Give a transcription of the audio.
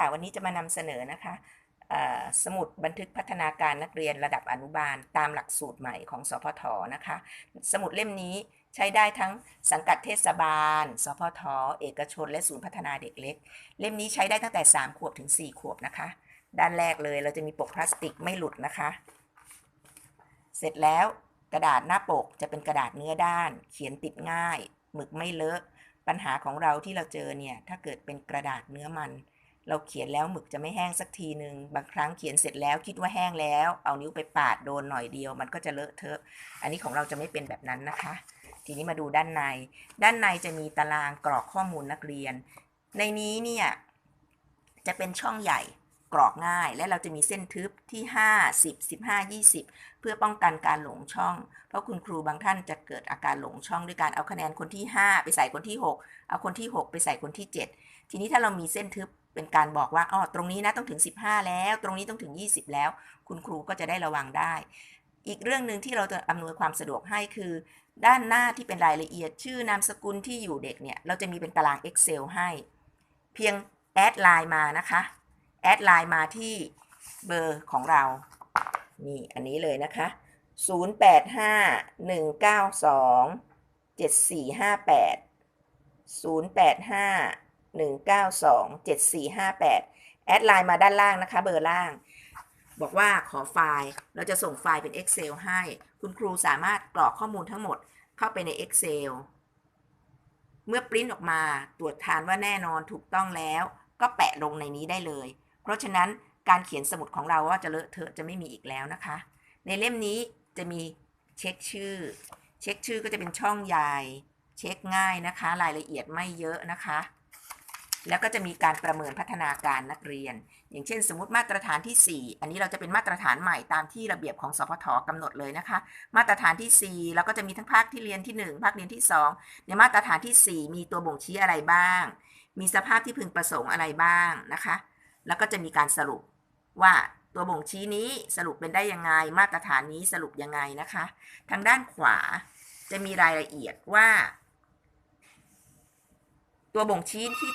ค่ะ วันนี้จะมานำเสนอนะคะสมุดบันทึกพัฒนาการนักเรียนระดับอนุบาล ตามหลักสูตรใหม่ของสพทนะคะ สมุดเล่มนี้ใช้ได้ทั้งสังกัดเทศบาล สพทเอกชน และศูนย์พัฒนาเด็กเล็ก เล่มนี้ใช้ได้ตั้งแต่ 3 ขวบถึง 4 ขวบนะคะ ด้านแรกเลยเราจะมีปกพลาสติกไม่หลุดนะคะ เสร็จแล้วกระดาษหน้าปกจะเป็นกระดาษเนื้อด้าน เขียนติดง่ายหมึกไม่เลอะ ปัญหาของเราที่เราเจอเนี่ยถ้าเกิดเป็นกระดาษเนื้อมัน เราเขียนแล้วหมึกจะไม่แห้งสักทีหนึ่งบางครั้งเขียนเสร็จแล้วคิดว่าแห้งแล้ว เอานิ้วไปปาดโดนหน่อยเดียว มันก็จะเลอะเทอะ อันนี้ของเราจะไม่เป็นแบบนั้นนะคะ ทีนี้มาดูด้านใน ด้านในจะมีตารางกรอกข้อมูลนักเรียน ในนี้เนี่ยจะเป็นช่องใหญ่กรอกง่าย และเราจะมีเส้นทึบที่ 5 10 15 20 เพื่อป้องกันการหลงช่อง เพราะคุณครูบางท่านจะเกิดอาการหลงช่องด้วยการเอาคะแนนคนที่ 5 ไปใส่คนที่ 6 เอาคนที่ 6 ไปใส่คนที่ 7 ทีนี้ถ้าเรามีเส้นทึบ เป็นการบอกว่าอ๋อตรงนี้นะต้องถึง 15 แล้ว ตรงนี้ต้องถึง 20 แล้ว คุณครูก็จะได้ระวังได้ อีกเรื่องหนึ่งที่เราจะอำนวยความสะดวกให้คือ ด้านหน้าที่เป็นรายละเอียด ชื่อนามสกุลที่อยู่เด็กเนี่ย เราจะมีเป็นตาราง Excel ให้ เพียงแอดไลน์มานะคะ แอดไลน์มาที่เบอร์ของเรา นี่อันนี้เลยนะคะ 0851927458 แอดไลน์มาด้านล่างนะคะ เบอร์ล่าง บอกว่าขอไฟล์ เราจะส่งไฟล์เป็น Excel ให้ คุณครูสามารถกรอกข้อมูลทั้งหมดเข้าไปใน Excel เมื่อปริ้นออกมาตรวจทานว่าแน่นอนถูกต้องแล้ว ก็แปะลงในนี้ได้เลย เพราะฉะนั้นการเขียนสมุดของเราว่าจะเลอะเทอะจะไม่มีอีกแล้วนะคะ ในเล่มนี้จะมีเช็คชื่อ เช็คชื่อก็จะเป็นช่องใหญ่ เช็คง่ายนะคะ รายละเอียดไม่เยอะนะคะ แล้วก็จะมีการประเมินพัฒนาการนักเรียน อย่างเช่น สมมติมาตรฐานที่ 4 อันนี้เราจะเป็นมาตรฐานใหม่ตามที่ระเบียบของสพทกำหนดเลยนะคะ มาตรฐานที่ 4 เราก็จะมีทั้งภาคที่เรียนที่ 1 ภาคเรียนที่ 2 ในมาตรฐานที่ 4 มีตัวบ่งชี้อะไรบ้าง มีสภาพที่พึงประสงค์อะไรบ้างนะคะ แล้วก็จะมีการสรุปว่าตัวบ่งชี้นี้สรุปเป็นได้ยังไง มาตรฐานนี้สรุปยังไงนะคะ ทางด้านขวาจะมีรายละเอียดว่า ตัวบ่งชี้ที่